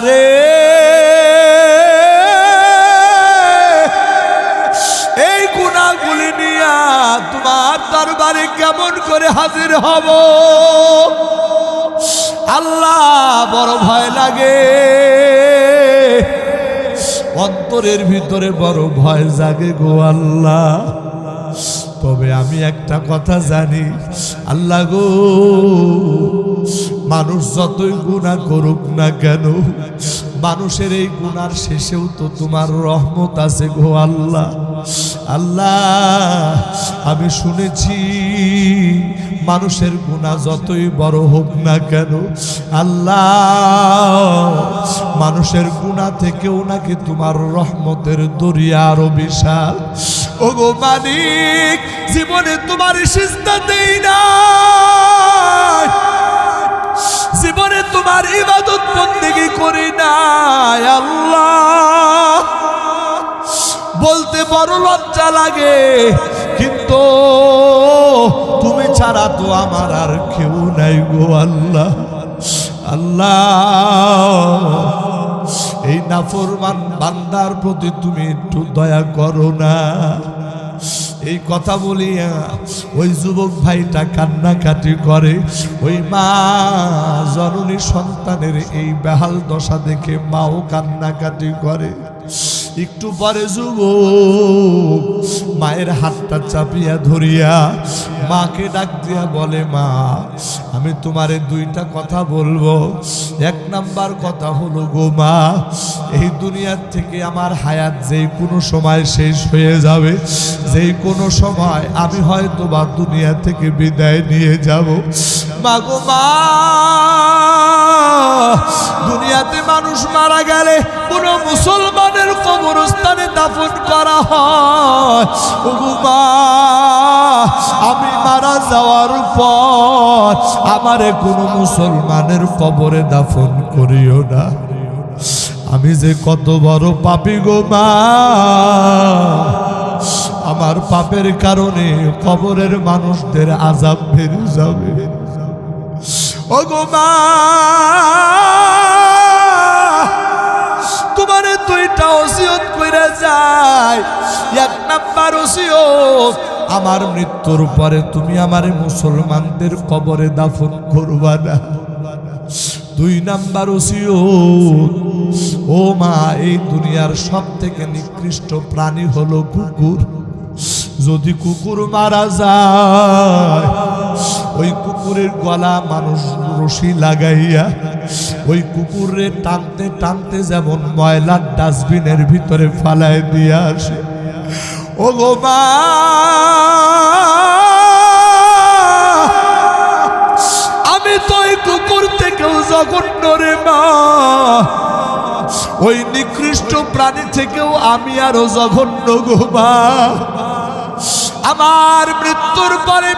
রে। এই গুণাগুলি নিয়া তোমার দরবারে কেমন করে হাজির হব? আল্লাহ বড় ভয় লাগে। অন্তরের ভিতরে বড় ভয় জাগে গো আল্লাহ। তবে আমি একটা কথা জানি। আল্লাহ গো মানুষ যতই গুণা করুক না কেন, মানুষের এই গুণার শেষেও তো তোমার রহমত আছে গো আল্লাহ। আল্লাহ, আমি শুনেছি মানুষের গুণা যতই বড় হোক না কেন, আল্লাহ, মানুষের গুণা থেকেও নাকি তোমার রহমতের দরিয়া আরও বিশাল। ও গো মালিক, জীবনে তোমার সিস্তা দেই না বড় লজ্জা লাগে। কিন্তু তুমি ছাড়া তো আমার আর কেউ নাই গো আল্লাহ। আল্লাহ, এই নাফরমান বান্দার প্রতি তুমি একটু দয়া করো না। এই কথা বলিয়া ওই যুবক ভাইটা কান্নাকাটি করে। ওই মা জননী সন্তানের এই বেহাল দশা দেখে মাও কান্নাকাটি করে। একটু পরে যুবক মায়ের হাতটা চাপিয়া ধরিয়া মাকে ডাক দিয়া বলে, মা, আমি তোমারে দুইটা কথা বলব। এক নাম্বার কথা হলো, গো মা, এই দুনিয়ার থেকে আমার হায়াত যেই কোনো সময় শেষ হয়ে যাবে, যেই কোনো সময় আমি হয়তো বা দুনিয়া থেকে বিদায় নিয়ে যাব। মা গো মা দুনিয়াতে মানুষ মারা গেলে কোনো মুসলমানের কবরস্থানে দাফন করা হয়। আমি মারা যাওয়ার পর আমারে কোনো মুসলমানের কবরে দাফন করিও না। আমি যে কত বড় পাপি গো মা, আমার পাপের কারণে কবরের মানুষদের আজাব বেড়ে যাবে। তোমারে দুইটা ওসিয়ত কইরা যায় এক নাম্বার ওসিয়ত, আমার মৃত্যুর পরে তুমি আমারে মুসলমানদের কবরে দাফন করবা না। দুই নাম্বার ওসিয়ত, ও মা, এই দুনিয়ার সব থেকে নিকৃষ্ট প্রাণী হলো কুকুর। যদি কুকুর মারা যায় ওই কুকুরের গলা মানুষ রশি লাগাইয়া, ওই কুকুরে টানতে টানতে যেমন ময়লার ডাস্টবিনের ভিতরে ফালায় দিয়ে আসে। ও গো মা! আমি তো ওই কুকুর থেকেও জঘন্য রে মা। ওই নিকৃষ্ট প্রাণী থেকেও আমি আরও জঘন্য গো মা। আমার মৃত্যুর পরে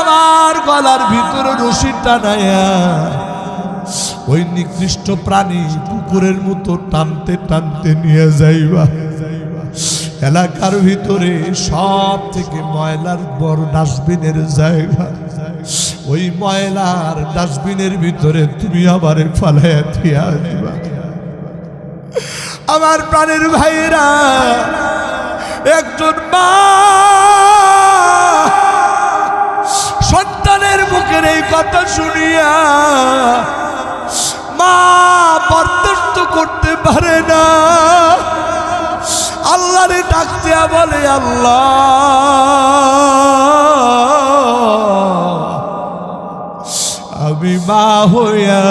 আমার গলার ভিতরে রশি টানায়া ওই নিকৃষ্ট প্রাণী কুকুরের মতো টানতে টানতে নিয়ে যাইবা। এলাকার ভিতরে সব থেকে ময়লার বড় ডাস্টবিনের জায়গা। ওই ময়লার ডাস্টবিনের ভিতরে তুমি আবার ফালাইয়া দিয়া দিবা। আমার প্রাণের ভাইয়েরা, একজন মা সন্তানের এই কথা শুনিয়া মা বরদাস্ত করতে পারে না। আল্লাহরে ডাক দেয়া বলে, আল্লাহ, আমি মা হইয়া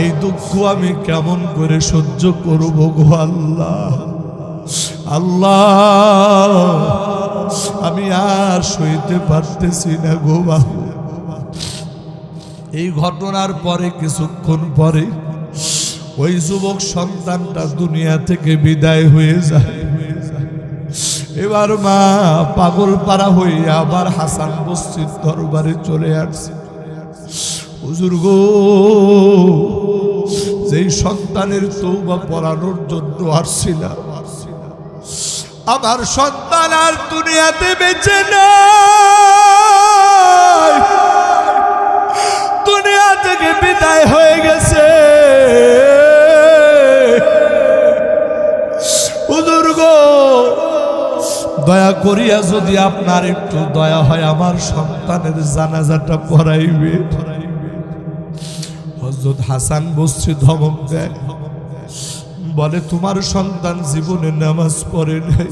এই দুঃখ আমি কেমন করে সহ্য করব গো আল্লাহ? আল্লাহ, আমি আর সইতে পারতেছি না গো বাবু এই ঘটনার পরে কিছুক্ষণ পরে ওই যুবক সন্তানটা দুনিয়া থেকে বিদায় হয়ে যায়। এবার মা পাগল পাড়া হইয়া আবার হাসান বস্তির দরবারে চলে আসছে। হুজুর যেই সন্তানের তৌবা পড়ানোর জন্য আসছিলাম, আমার সন্তান আর দুনিয়াতে বেঁচে নাই। দুনিয়া থেকে বিদায় হয়ে গেছে। দয়া করিয়া যদি আপনার একটু দয়া হয়, আমার সন্তানের জানাজাটা পড়াইবে। হজরত হাসান বসছে ধমক দেয়। বলে, তোমার সন্তান জীবনে নামাজ পড়ে নাই।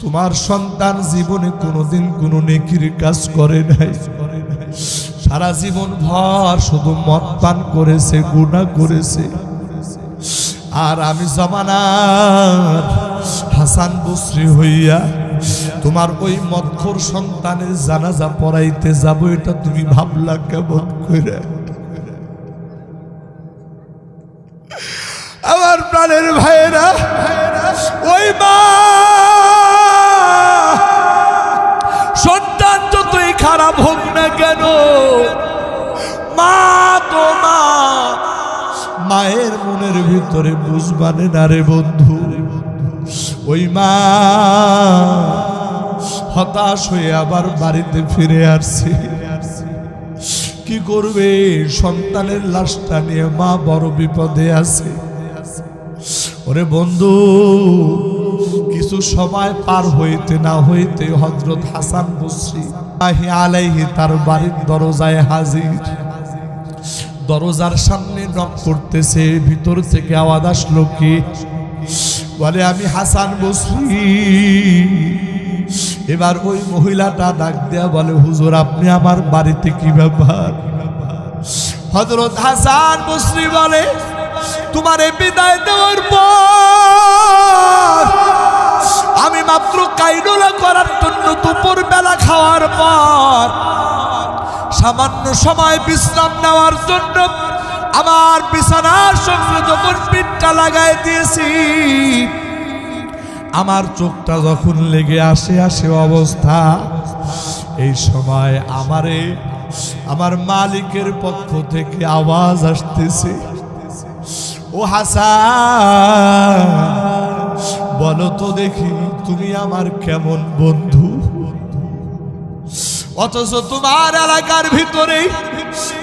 তোমার সন্তান জীবনে কোনোদিন কোনো নেকির কাজ করে নাই। সারা জীবন ভর শুধু মদ পান করেছে, গুণা করেছে। আর আমি জমানার হাসান বসরি হইয়া তোমার ওই মৎখর সন্তানের জানাজা পড়াইতে যাব, এটা তুমি ভাবলা কেমন করে? আমার প্রাণের ভাইয়েরা মনের ভিতরে বুঝবানে না রে বন্ধু? ওই মা হতাশ হয়ে আবার বাড়িতে ফিরে আসছে। কি করবে? সন্তানের লাশটা নিয়ে মা বড় বিপদে আছে। ওরে বন্ধু, কিছু সময় পার হইতে না হইতে হজরত হাসান আহি আলাইহি তার বাড়ির দরজায় হাজির। দরজার সামনে নক করতেছে, ভিতর থেকে আওয়াজ আসলো কি? বলে, আমি হাসান বসরি। এবার ওই মহিলাটা ডাক দেয়া বলে, হুজুর, আপনি আমার বাড়িতে কি ব্যাপার? হজরত হাসান বসরি বলে, তোমার বিদায় দেওয়ার পর আমি মাত্র কাইডোলা করার জন্য দুপুর বেলা খাওয়ার পর সামান্য সময় বিশ্রাম নেওয়ার জন্য আমার বিছানার সঙ্গে যখন পিঠটা লাগাই দিয়েছি, আমার চোখটা যখন লেগে আসে আসে অবস্থা, এই সময় আমারে, আমার মালিকের পক্ষ থেকে আওয়াজ আসতেছে, ও হাসান, বলো তো দেখি তুমি আমার কেমন বন্ধু? অথচ তোমার এলাকার ভিতরে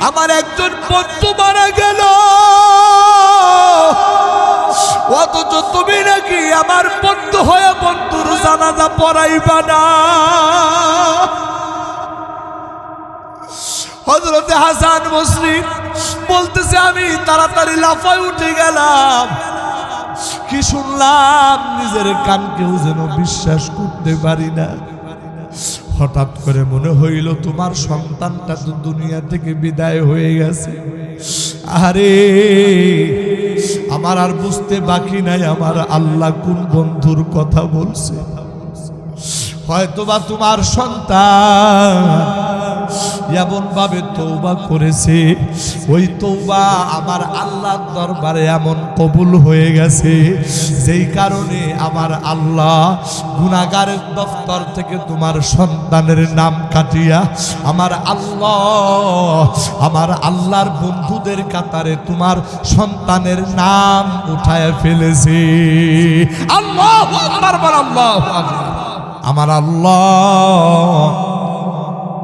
আমার একজন বন্ধু মারা গেল। অথচ তুমি নাকি আমার বন্ধু হয়ে বন্ধুর জানাজা পড়াইবা না। হজরতে হাসান মুসলিম বলতেছে, আমি তাড়াতাড়ি লাফায় উঠে গেলাম। কি শুনলাম, নিজের কানকেও যেন বিশ্বাস করতে পারি না। হঠাৎ করে মনে হইল তোমার সন্তানটা তো দুনিয়া থেকে বিদায় হয়ে গেছে। আরে, আমার আর বুঝতে বাকি নাই আমার আল্লাহ কোন বন্ধুর কথা বলছে। হয়তোবা তোমার সন্তান এমন ভাবে তৌবা করেছে। ওই তৌবা আমার আল্লাহর দরবারে এমন কবুল হয়ে গেছে, যেই কারণে আমার আল্লাহ গুনাগারের দফতর থেকে তোমার সন্তানের নাম কাটিয়া আমার আল্লাহ, আমার আল্লাহর বন্ধুদের কাতারে তোমার সন্তানের নাম উঠায় ফেলেছে। আল্লাহ আল্লাহ আমার আল্লাহ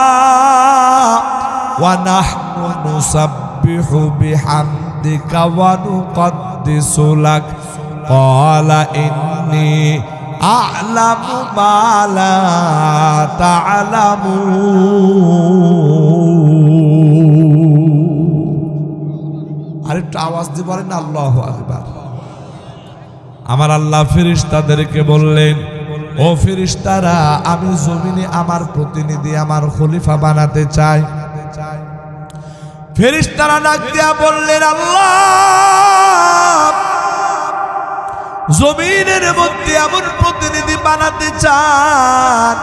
الدماء ونحن نسبح بحمدك ونقدس لك قال إني أعلم ما لا تعلمون আরেকটু আওয়াজ দিয়ে বলেন আল্লাহ আকবার আমার আল্লাহ ফেরিস্তাদেরকে বললেন ও ফিরিস্তারা আমি জমিনে আমার প্রতিনিধি, আমার খলিফা বানাতে চাই। ফেরিস্তারা ডাক দিয়া বললেন, আল্লাহ, জমিনের মধ্যে এমন প্রতিনিধি বানাতে চান,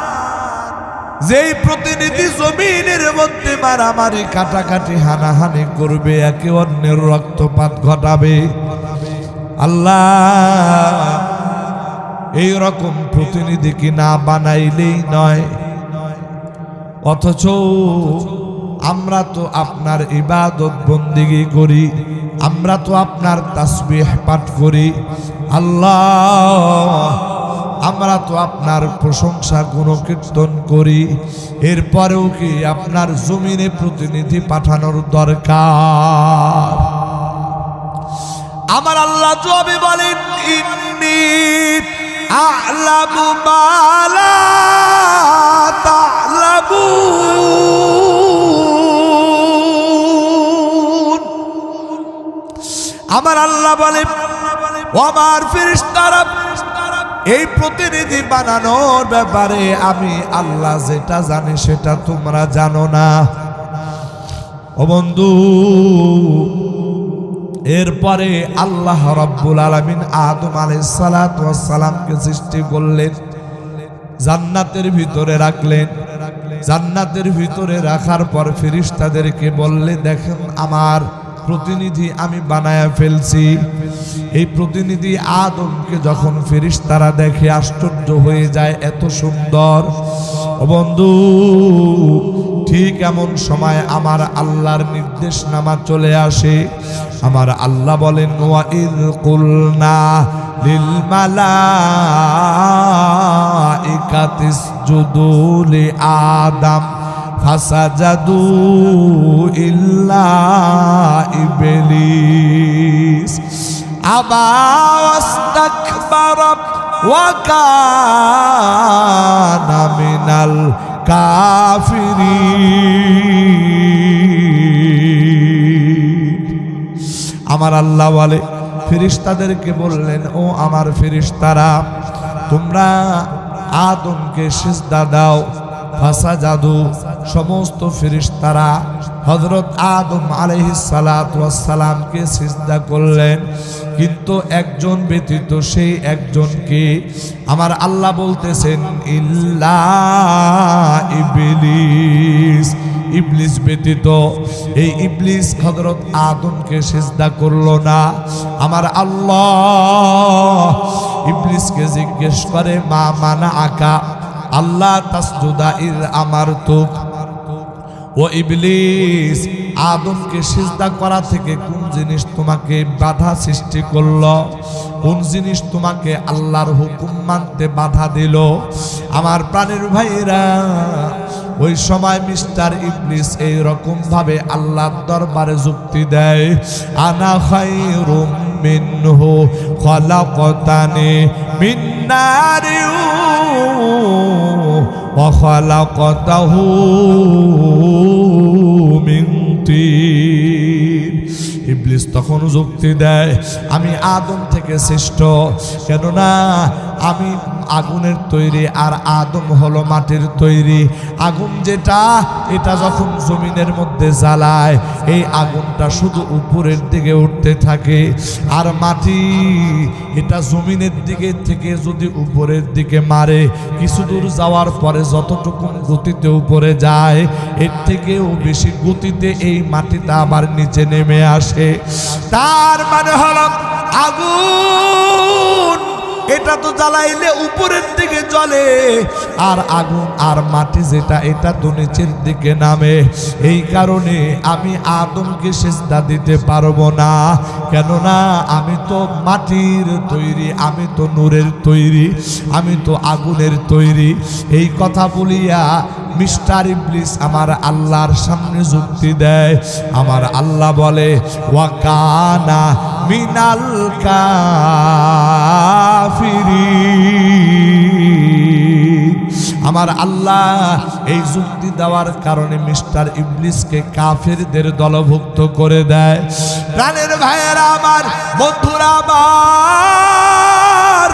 যেই প্রতিনিধি জমিনের মধ্যে মারামারি, কাটাকাটি, হানাহানি করবে, একে অন্যের রক্তপাত ঘটাবে। আল্লাহ এই রকম প্রতিনিধিকে না বানাইলেই নয়? অথচ আমরা তো আপনার ইবাদত বন্দিগি করি, আমরা তো আপনার তাসবিহ পাঠ করি। আল্লাহ, আমরা তো আপনার প্রশংসা গুণকীর্তন করি। এরপরেও কি আপনার জমিনে প্রতিনিধি পাঠানোর দরকার? আমার আল্লাহ জবে বলেন, ইন্নি মালা তা'লামুন। আমার আল্লাহ বলে আমার ফেরেশতারা, এই প্রতিনিধি বানানোর ব্যাপারে আমি আল্লাহ যেটা জানি সেটা তোমরা জানো না। ও বন্ধু এরপরে আল্লাহ রব্বুল আলমিন আদম আলাইসালামকে সৃষ্টি করলেন, জান্নাতের ভিতরে রাখলেন। জান্নাতের ভিতরে রাখার পর ফিরিস্তাদেরকে বললে, দেখেন আমার প্রতিনিধি আমি বানায়া ফেলছি। এই প্রতিনিধি আদমকে যখন ফিরিস্তারা দেখে আশ্চর্য হয়ে যায়, এত সুন্দর। বন্ধু ঠিক এমন সময় আমার আল্লাহর নির্দেশ নামা চলে আসে। আমার আল্লাহ বলেন ওয়াইদ কুলনা লিল মালাইকাতিস জুদুলি আদম, ফাসাজাদু ইল্লা ইবলিস। আবা ওয়াস্তাকবারা ওয়া কানা মিনাল কাফিরিন আমার আল্লাহ বলে, ফিরিস্তাদেরকে বললেন, ও আমার ফিরিস্তারা, তোমরা আদমকে সিজদা দাও, ফাসা জাদু, সমস্ত ফিরিস্তারা হজরত আদম আলহিসালামকে সিজদা করলেন। কিন্তু একজন ব্যতীত সেই একজনকে আমার আল্লাহ বলতেছেন, ইল্লা ইবলিস। ইবলিস ব্যতীত এই ইবলিস হজরত আদমকে সেজদা করল না। আমার আল্লাহ ইবলিসকে জিজ্ঞেস করে, মা মানা আকা আল্লাহ তাসজুদা, ইর আমার তুক। ও ইবলিস আদমকে সিজদা করা থেকে কোন জিনিস তোমাকে বাধা সৃষ্টি করল? কোন জিনিস তোমাকে আল্লাহর হুকুম মানতে বাধা দিল? আমার প্রাণের ভাইরা ওই সময় মিস্টার ইবলিস এই রকম ভাবে আল্লাহর দরবারে যুক্তি দেয়, আনা খায়রুম মিনহু খলাকতানি মিন নারিউ ওয়া খলাকতাহু তিন ইবলিস তখন যুক্তি দেয় আমি আদম থেকে শ্রেষ্ঠ। কেননা আমি আগুনের তৈরি আর আদম হলো মাটির তৈরি। আগুন যেটা, এটা যখন জমিনের মধ্যে জ্বালায়, এই আগুনটা শুধু উপরের দিকে উঠতে থাকে। আর মাটি, এটা জমিনের দিকে থেকে যদি উপরের দিকে মারে, কিছু দূর যাওয়ার পরে যতটুকু গতিতে উপরে যায়, এর থেকেও বেশি গতিতে এই মাটিটা আবার নিচে নেমে আসে। তার মানে হলো আগুন! তো জ্বালাইলে উপরের দিকে জ্বলে। আর আগুন আর মাটি যেটা, এটা তো নিচের দিকে নামে। এই কারণে আমি আদমকে সেজদা দিতে পারব না। কেননা আমি তো মাটির তৈরি, আমি তো নূরের তৈরি, আমি তো আগুনের তৈরি। এই কথা বলিয়া মিস্টার ইবলিস আমার আল্লাহর সামনে যুক্তি দেয়। আমার আল্লাহ বলে ওয়াকানা মিনাল কাফিরি আমার আল্লাহ এই যুক্তি দেওয়ার কারণে মিস্টার ইবলিসকে কাফেরদের দলভুক্ত করে দেয়। প্রাণের ভাইয়েরা আমার বন্ধুরা আমার,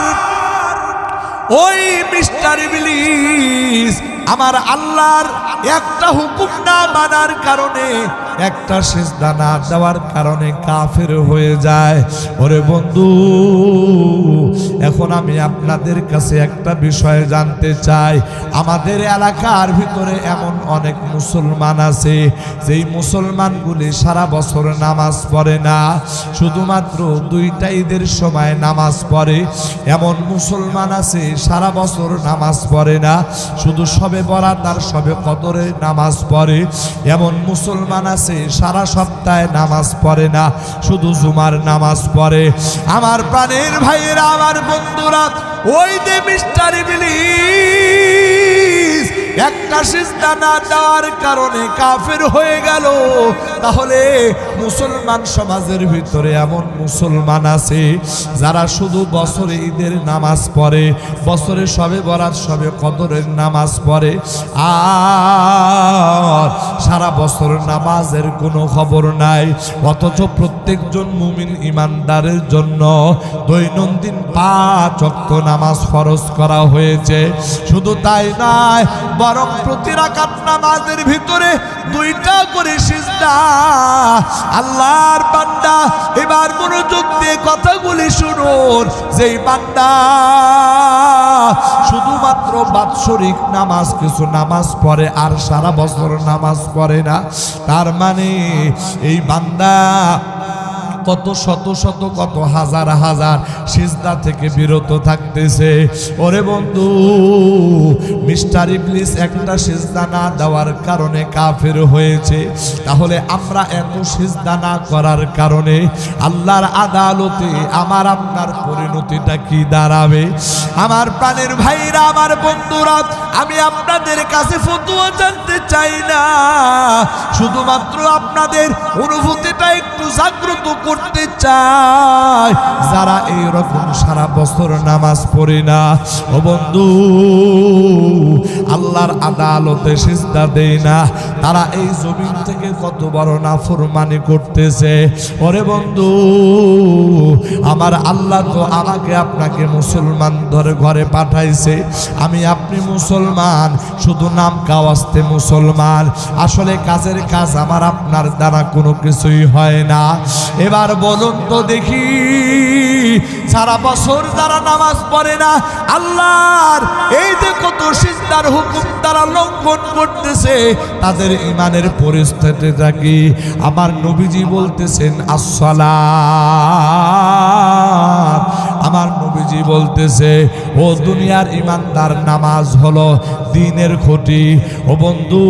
ওই মিস্টার ইবলিস আমার আল্লাহর একটা হুকুম না মানার কারণে একটা সিজদা না দেওয়ার কারণে কাফের হয়ে যায়। ওরে বন্ধু, এখন আমি আপনাদের কাছে একটা বিষয় জানতে চাই। আমাদের এলাকার ভিতরে এমন অনেক মুসলমান আছে, যেই মুসলমানগুলি সারা বছর নামাজ পড়ে না, শুধুমাত্র দুইটা ঈদের সময় নামাজ পড়ে। এমন মুসলমান আছে, সারা বছর নামাজ পড়ে না, শুধু সবে বরাত আর সবে কদরে নামাজ পড়ে। এমন মুসলমান আছে সারা সপ্তাহে নামাজ পড়ে না, শুধু জুমার নামাজ পড়ে। আমার প্রাণের ভাইয়েরা, আমার বন্ধুরা, ওই যে মিস্টার ইবলিস একটা সিজদা না দেওয়ার কারণে কাফের হয়ে গেল। তাহলে মুসলমান সমাজের ভিতরে এমন মুসলমান আছে যারা শুধু বছরে ঈদের নামাজ পড়ে, বছরে সবে বরাত, সবে কদরের নামাজ পড়ে। আর সারা বছর নামাজের কোনো খবর নাই, অথচ প্রত্যেকজন মুমিন ইমানদারের জন্য দৈনন্দিন পাঁচ অক্ত নামাজ ফরজ করা হয়েছে। শুধু তাই নয় বরং প্রতি রাকাত নামাজের ভিতরে দুইটা করে সিজদা। আল্লাহর বান্দা, এবার মনোযোগ দিয়ে কথাগুলি শুনুন। যেই বান্দা শুধুমাত্র বাৎসরিক নামাজ, কিছু নামাজ পড়ে আর সারা বছর নামাজ পড়ে না, তার মানে এই বান্দা কত শত শত কত হাজার হাজার সিজদা থেকে বিরত থাকতেছে। ওরে বন্ধু, মিস্টার ইবলিস একটা সিজদা না দেওয়ার কারণে কাফের হয়েছে। তাহলে আমরা এত সিজদা না করার কারণে আল্লাহর আদালতে আমার, আপনার পরিণতিটা কি দাঁড়াবে? আমার প্রাণের ভাইরা, আমার বন্ধুরা, আমি আপনাদের কাছে ফতুয়া জানতে চাই না। শুধুমাত্র আপনাদের অনুভূতিটা জাগ্রত করতে চাই যারা এই রকম সারা বছর নামাজ পড়ে না, ও বন্ধু, আল্লাহর আদালতে সিজদা দেয় না। তারা এই জমিন থেকে কত বড় নাফরমানি করতেছে। ওরে বন্ধু, আমার আল্লাহ তো আমাকে আপনাকে মুসলমান ধরে ঘরে পাঠাইছে। আমি আপনি মুসলমান, শুধু নাম কাওয়াস্তে মুসলমান। আসলে কাজের কাজ আমার আপনার দ্বারা কোনো কিছুই হয় না। এবার বলুন তো দেখি, সারা বছর যারা নামাজ পড়ে না, আল্লাহর এই যে কত সিজদার হুকুম তারা লঙ্ঘন করতেছে, তাদের ইমানের পরিস্থিতিটা কি আমার নবীজি বলতেছেন আসসালাম আমার নবীজি বলতেছে, ও দুনিয়ার ইমানদার, নামাজ হলো দিনের খুঁটি। ও বন্ধু,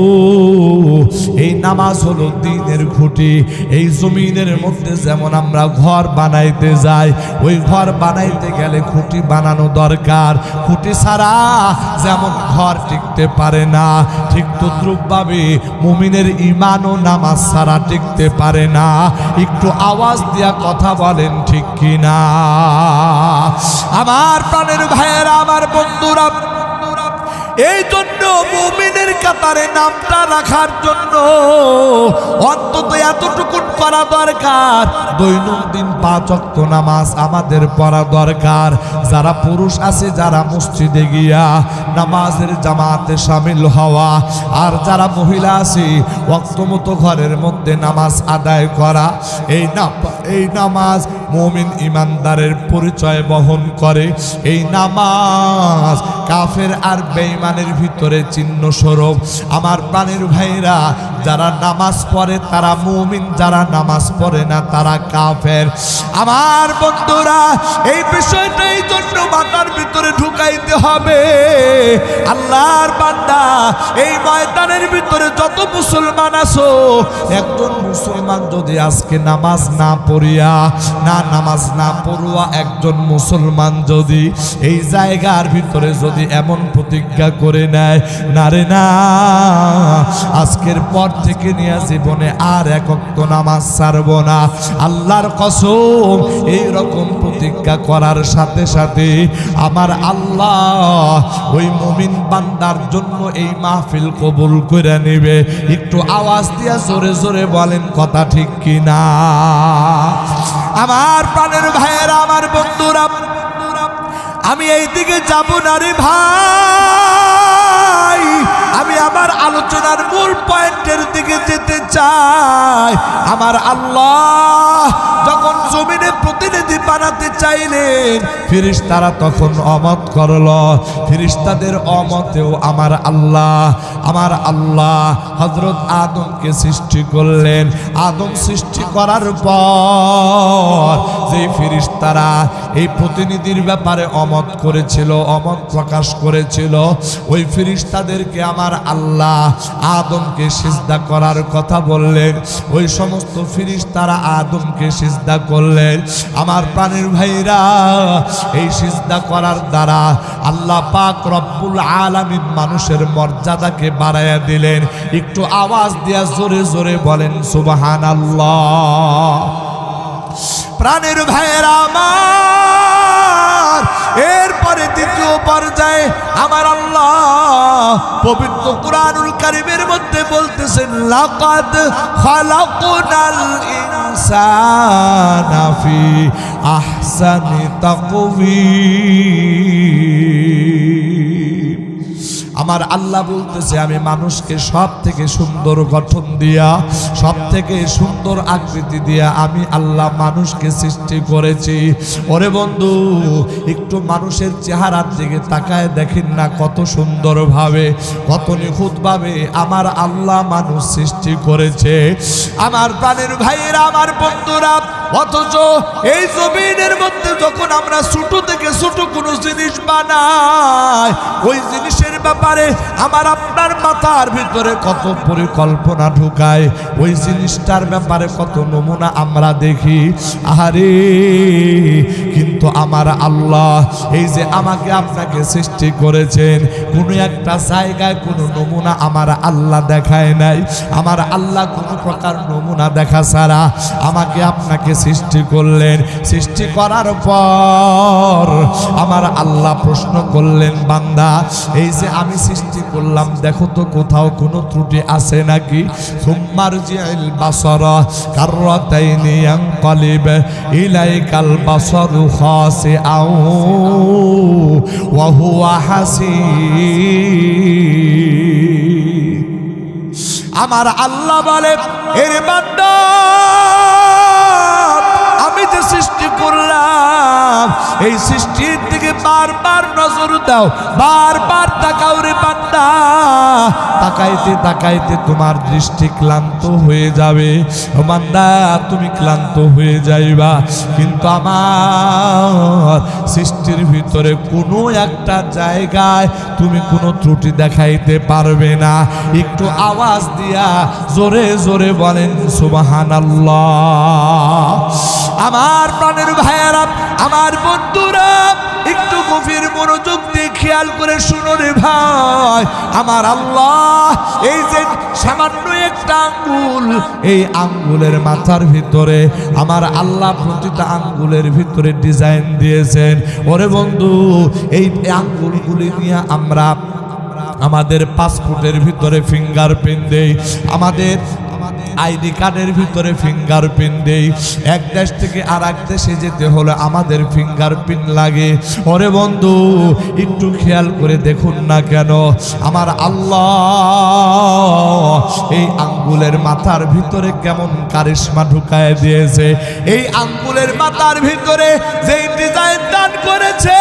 এই নামাজ হলো দিনের খুঁটি। এই জমিনের মধ্যে যেমন আমরা ঘর বানাইতে যাই, ওই ঘর বানাইতে গেলে খুঁটি বানানো দরকার। খুঁটি ছাড়া যেমন ঘর টিকতে পারে না, ঠিক তদ্রুপভাবে মুমিনের ইমান ও নামাজ ছাড়া টিকতে পারে না। একটু আওয়াজ দিয়া কথা বলেন ঠিক কিনা? আমার প্রাণের ভাইয়েরা, আমার বন্ধুরা, এই জন্য মুমিনের কাতারে নামটা রাখার জন্য অন্তত এতটুকু করা দরকার। দৈনন্দিন পাঁচ অক্ত নামাজ আমাদের পড়া দরকার। যারা পুরুষ আছে, যারা মসজিদে গিয়া নামাজের জামাতে সামিল হওয়া, আর যারা মহিলা আছে মতো ঘরের মধ্যে নামাজ আদায় করা, এই না এই নামাজ মুমিন ইমানদারের পরিচয় বহন করে। এই নামাজ কাফের আর বেঈমানের ভিতরে চিহ্ন স্বরূপ। আমার প্রাণের ভাইরা, যারা নামাজ পড়ে, তারা মুমিন, যারা নামাজ পড়ে না, তারা কাফের। আমার বন্ধুরা, এই বিষয়টা এই জন্য মাথার ভিতরে ঢুকাইতে হবে। আল্লাহর বান্দা, এই ময়দানের ভিতরে যত মুসলমান আছো, একজন মুসলমান যদি আজকে নামাজ না পড়িয়া না নামাজ না পড়ুয়া একজন মুসলমান যদি এই জায়গার ভিতরে যদি এমন প্রতিজ্ঞা করে নেয়, না রে না, আজকের পর থেকে নিয়ে জীবনে আর একক তো নামাজ ছাড়বো না। আল্লাহর কসম এই রকম প্রতিজ্ঞা করার সাথে সাথে আমার আল্লাহ ওই মুমিন বান্দার জন্য এই মাহফিল কবুল করে নেবে। একটু আওয়াজ দিয়া জোরে জোরে বলেন, কথা ঠিক কিনা? আমার প্রাণের ভাইয়েরা আমার বন্ধুরা আমি এই দিকে যাব না রে ভাই। আমি আমার আলোচনার মূল পয়েন্টের দিকে যেতে চাই। আমার আল্লাহ যখন জমিনে প্রতিনিধি বানাতে চাইলেন ফিরিস্তারা তখন অমত করল ফিরিস্তাদের অমতেও আমার আল্লাহ আমার আল্লাহ হজরত আদমকে সৃষ্টি করলেন। আদম সৃষ্টি করার পর যে ফিরিস্তারা এই প্রতিনিধির ব্যাপারে অমত করেছিল, অমত প্রকাশ করেছিল, ওই ফিরিস্তাদেরকে আমার আল্লাহ আদমকে সিজদা করার কথা বললেন। ওই সমস্ত ফিরিস তারা আদমকে সিজদা করলেন। আমার প্রাণের ভাইরা, এই সিজদা করার দ্বারা আল্লাহ পাক রব্বুল আলামিন মানুষের মর্যাদাকে বাড়াইয়া দিলেন। একটু আওয়াজ দিয়া জোরে জোরে বলেন সুবাহান আল্লাহ প্রাণের ভাইয়েরা আমার এরপরে দ্বিতীয় পর্যায়ে আমার আল্লাহ পবিত্র কুরআনুল কারিমের মধ্যে বলতেছেন, লাকাদ খালাকুনাল ইনসানা ফি আহসানি তাকওয়িম। আমার আল্লাহ বলতেছে, আমি মানুষকে সব থেকে সুন্দর গঠন দিয়া সব থেকে সুন্দর আকৃতি দিয়া আমি আল্লাহ মানুষকে সৃষ্টি করেছি। ওরে বন্ধু, একটু মানুষের চেহারার দিকে তাকায় দেখেন না কত সুন্দরভাবে, কত নিখুঁতভাবে আমার আল্লাহ মানুষ সৃষ্টি করেছে। আমার প্রাণের ভাইয়েরা, আমার বন্ধুরা অথচ এই জমিনের মধ্যে যখন আমরা ছোট থেকে ছোট কোনো জিনিস বানাই, ওই জিনিসের ব্যাপারে আমার আপনার মাথার ভিতরে কত পরিকল্পনা ঢুকায়, ওই জিনিসটার ব্যাপারে কত নমুনা আমরা দেখি। আহারে, কিন্তু আমার আল্লাহ এই যে আমাকে আপনাকে সৃষ্টি করেছেন, কোনো একটা জায়গায় কোনো নমুনা আমার আল্লাহ দেখায় নাই। আমার আল্লাহ কোনো প্রকার নমুনা দেখা ছাড়া আমাকে আপনাকে সৃষ্টি করলেন, সৃষ্টি করার পর আমার আল্লাহ প্রশ্ন করলেন, বান্দা, এই যে আমি সৃষ্টি করলাম, দেখো তো কোথাও কোনো ত্রুটি আছে নাকি? সুম্মার জিল বাসর কাররাতাইনি ইয়ানকালিব ইলাইকাল বাসরু খাসিআউ, ওয়া হুয়া আমার আল্লাহ বলে এর বান্দা সৃষ্টি করলাম। এই সৃষ্টির দিকে বারবার নজর দাও, বারবার তাকাও রে বান্দা। তাকাইতে তাকাইতে তোমার দৃষ্টি ক্লান্ত হয়ে যাবে। ও বান্দা, তুমি ক্লান্ত হয়ে যাইবা। কিন্তু আমার সৃষ্টির ভিতরে কোনো একটা জায়গায় তুমি কোনো ত্রুটি দেখাইতে পারবে না। একটু আওয়াজ দিয়া জোরে জোরে বলেন সুবাহান আমার প্রাণের ভাইয়ারা, আমার বন্ধুরা, একটু গভীর মনোযোগ দিয়ে খেয়াল করে শুনো রে ভাই। আমার আল্লাহ, এই যে সামান্য একটা আঙ্গুল, এই আঙ্গুলের মাথার ভিতরে আমার আল্লাহ প্রতিটা আঙ্গুলের ভিতরে ডিজাইন দিয়েছেন। ওরে বন্ধু, এই আঙ্গুলগুলি নিয়ে আমরা আমাদের পাসপোর্টের ভিতরে ফিঙ্গারপ্রিন্ট দেই। আমাদের আইডি কার্ডের ভিতরে ফিঙ্গারপ্রিন্ট দেই। এক দেশ থেকে আর এক দেশে যেতে হলে আমাদের ফিঙ্গারপ্রিন্ট লাগে। ওরে বন্ধু, একটু খেয়াল করে দেখুন না কেন? আমার আল্লাহ এই আঙ্গুলের মাথার ভিতরে কেমন কারিশমা ঢুকায় দিয়েছে। এই আঙ্গুলের মাথার ভিতরে যেই ডিজাইন দান করেছে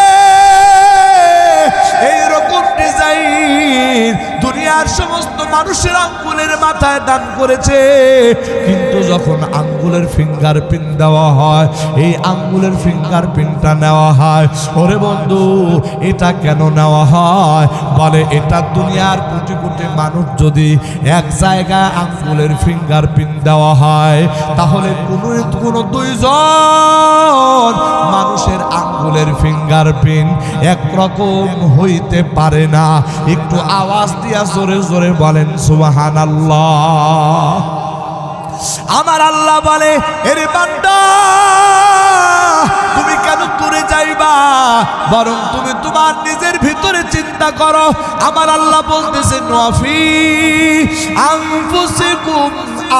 এই রকম ডিজাইন দুনিয়ার সমস্ত মানুষের আঙ্গুলের মাথায় দান করেছে। কিন্তু যখন আঙ্গুলের ফিঙ্গারপ্রিন্ট দেওয়া হয়, এই আঙ্গুলের ফিঙ্গারপ্রিন্টটা নেওয়া হয়, ওরে বন্ধু, এটা কেন নেওয়া হয়? বলে, এটা দুনিয়ার কোটি কোটি মানুষ যদি এক জায়গায় আঙ্গুলের ফিঙ্গারপ্রিন্ট দেওয়া হয়, তাহলে কোনো কোনো দুইজন মানুষের আঙ্গুলের ফিঙ্গার প্রিন্ট একরকম হইতে পারে না। একটু আওয়াজ দিয়া জোরে জোরে বলেন সুবাহান আল্লাহ আমার আল্লাহ বলে, এর তুমি কেন দূরে যাইবা? বরং তুমি তোমার নিজের ভিতরে চিন্তা করো। আমার আল্লাহ বলতেছে, নফি আনফুসিকুম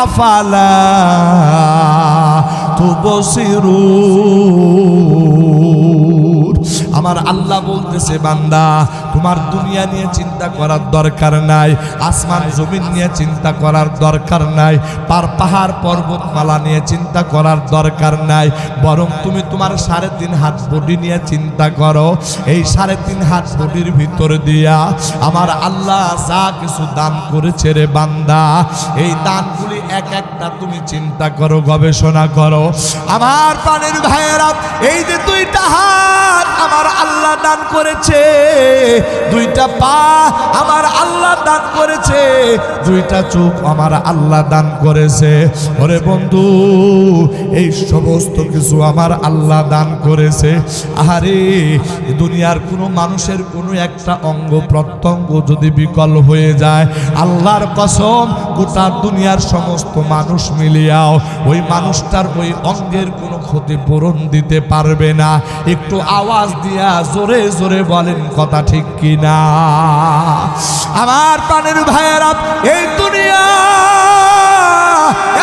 আফালা তুবসিরুন। আমার আল্লাহ বলতেছে, বান্দা, তোমার দুনিয়া নিয়ে চিন্তা করার দরকার নাই, আসমান জমিন নিয়ে চিন্তা করার দরকার নাই, পার পাহাড় পর্বতমালা নিয়ে চিন্তা করার দরকার নাই, বরং তুমি তোমার সাড়ে তিন হাত বডি নিয়ে চিন্তা করো, এই সাড়ে তিন হাত বডির ভিতর দিয়া আমার আল্লাহ যা কিছু দান করেছে রে বান্দা, এই দানগুলি এক একটা তুমি চিন্তা করো, গবেষণা করো। আমার পানের ভাইয়েরা, এই যে দুইটা হাত আমার আল্লাহ দান করেছে। দুইটা পা আমার আল্লাহ দান করেছে। দুইটা চোখ আমার আল্লাহ দান করেছে। ওরে বন্ধু, এই সমস্ত কিছু আমার আল্লাহ দান করেছে। আরে দুনিয়ার কোনো মানুষের কোনো একটা অঙ্গ প্রত্যঙ্গ যদি বিকল হয়ে যায়, আল্লাহর কসম, গোটা দুনিয়ার সমস্ত মানুষ মিলিয়াও ওই মানুষটার ওই অঙ্গের কোনো ক্ষতিপূরণ দিতে পারবে না। একটু আওয়াজ দিয়া জোরে জোরে বলেন, কথা ঠিক কিনা? আমার প্রাণের ভাইয়েরা, এই দুনিয়া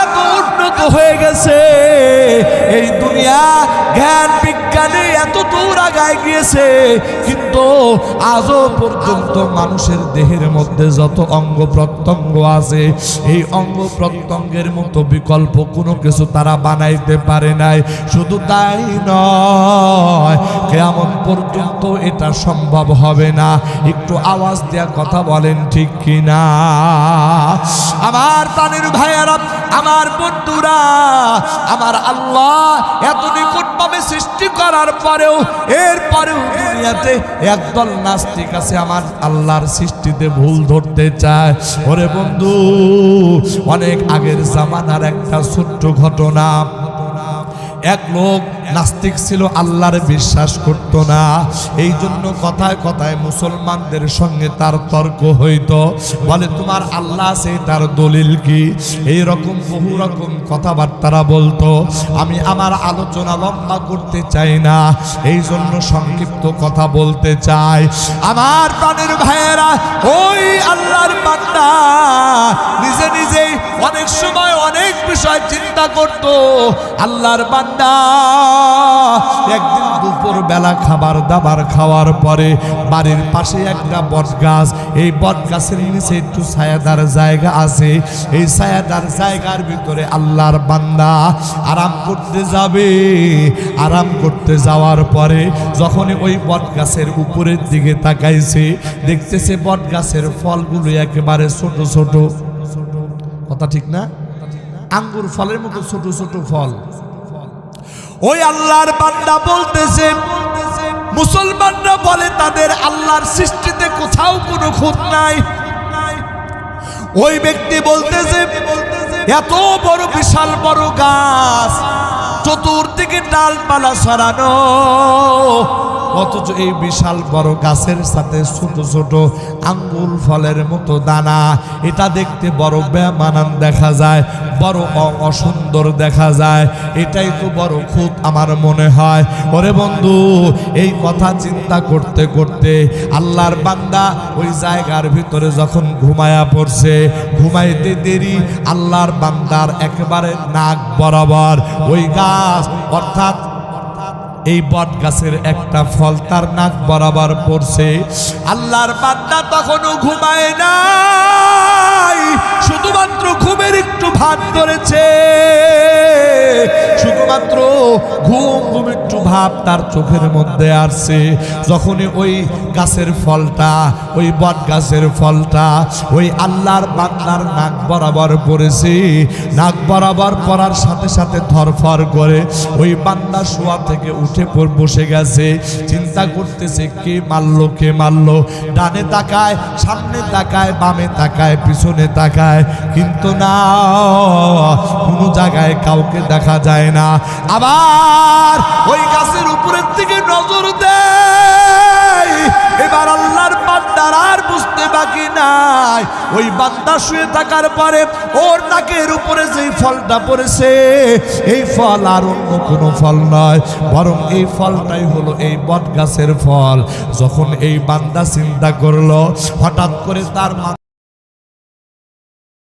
এত উন্নত হয়ে গেছে। এই দুনিয়া জ্ঞান বিজ্ঞানে এত দূর আগায় গিয়েছে, কিন্তু আজও পর্যন্ত মানুষের দেহের মধ্যে যত অঙ্গ প্রত্যঙ্গ আছে, এই অঙ্গ প্রত্যঙ্গের মতো বিকল্প কোনো কিছু তারা বানাইতে পারে নাই। শুধু তাই নয় কেমন পর্যন্ত এটা সম্ভব হবে না। একটু আওয়াজ দেয়া কথা বলেন ঠিক কিনা? আমার প্রাণের ভাইয়ারা, আমার বন্ধুরা, আমার আল্লাহ এত নিকটভাবে সৃষ্টি করার পরেও এর পরেও দুনিয়াতে একদল নাস্তিক আছে আমার আল্লাহর সৃষ্টিতে ভুল ধরতে চায়। ওরে বন্ধু, অনেক আগের জামানার একটা ছোট্ট ঘটনা এক লোক নাস্তিক ছিল, আল্লাহর বিশ্বাস করত না। এই জন্য কথায় কথায় মুসলমানদের সঙ্গে তার তর্ক হইতো। বলে, তোমার আল্লাহ আছে, তার দলিল কি? এই রকম বহু রকম কথাবার্তারা বলতো। আমি আমার আলোচনা লম্বা করতে চাই না এই জন্য সংক্ষিপ্ত কথা বলতে চাই। আমার প্রাণের ভাইয়েরা, ওই আল্লাহর বান্দা নিজে নিজেই অনেক সময় অনেক বিষয় চিন্তা করত। আল্লাহর বান্দা একদিন দুপুর বেলা খাবার দাবার খাওয়ার পরে বাড়ির পাশে একটা বট গাছ এই বট গাছের নিচে একটু ছায়াদার জায়গা আছে। এই ছায়াদার জায়গার ভিতরে আল্লাহর বান্দা আরাম করতে যাবে। আরাম করতে যাওয়ার পরে যখনই ওই বট গাছের উপরের দিকে তাকাইছে, দেখতেছে বট গাছের ফলগুলো একেবারে ছোট ছোট। কথা ঠিক না? আঙ্গুর ফলের মতো ছোট ছোট ফল। ওই আল্লাহর বান্দা বলতেছে, মুসলমানরা বলে তাদের আল্লাহর সৃষ্টিতে কোথাও কোনো খুঁত নাই। ওই ব্যক্তি বলতেছে, এত বড় বিশাল বড় গাছ, চতুর্দিকে ডালপালা সরানো অথচ এই বিশাল বড় গাছের সাথে ছোট ছোট আঙ্গুল, ফলের মতো দানা। এটা দেখতে বড় বেমানান দেখা যায়, বড় অসুন্দর দেখা যায়। এটাই তো বড় খুব আমার মনে হয়। ওরে বন্ধু, এই কথা চিন্তা করতে করতে আল্লাহর বান্দা ওই জায়গার ভিতরে যখন ঘুমায়া পড়ছে, ঘুমাইতে দেরি আল্লাহর বান্দার একেবারে নাক বরাবর। ওই গাছ, অর্থাৎ এই বট গাছের একটা ফল তার নাক বরাবর পড়ছে। আল্লাহর বান্দা তখনও ঘুমায় নাই। শুধুমাত্র ঘুমের একটু ভাত ধরেছে। শুধুমাত্র ঘুম ঘুম একটু ভাব তার চোখের মধ্যে আসছে। যখনই ওই গাছের ফলটা, ওই বট গাছের ফলটা, ওই আল্লাহর বান্দার নাক বরাবর পড়েছে। নাক বরাবর পড়ার সাথে সাথে ধরফর করে ওই বান্দা শোয়া থেকে উঠে বসে গেছে। চিন্তা করতেছে, কে মারলো কে মারলো? ডানে তাকায়, সামনে তাকায়, বামে তাকায়, পিছনে তাকায়। কিন্তু না, কোনো জায়গায় কাউকে দেখা যায় না। আবার ওই গাছের উপরের দিকে নজর দেয়। এবার আল্লাহর বান্দার আর বুঝতে বাকি নাই। ওই বান্দা শুয়ে থাকার পরে ওর নাকের উপরে যেই ফলটা পড়েছে, এই ফল আর অন্য কোনো ফল নয়, বরং এই ফলটাই হলো এই বট গাছের ফল। যখন এই বান্দা চিন্তা করল, হঠাৎ করে তার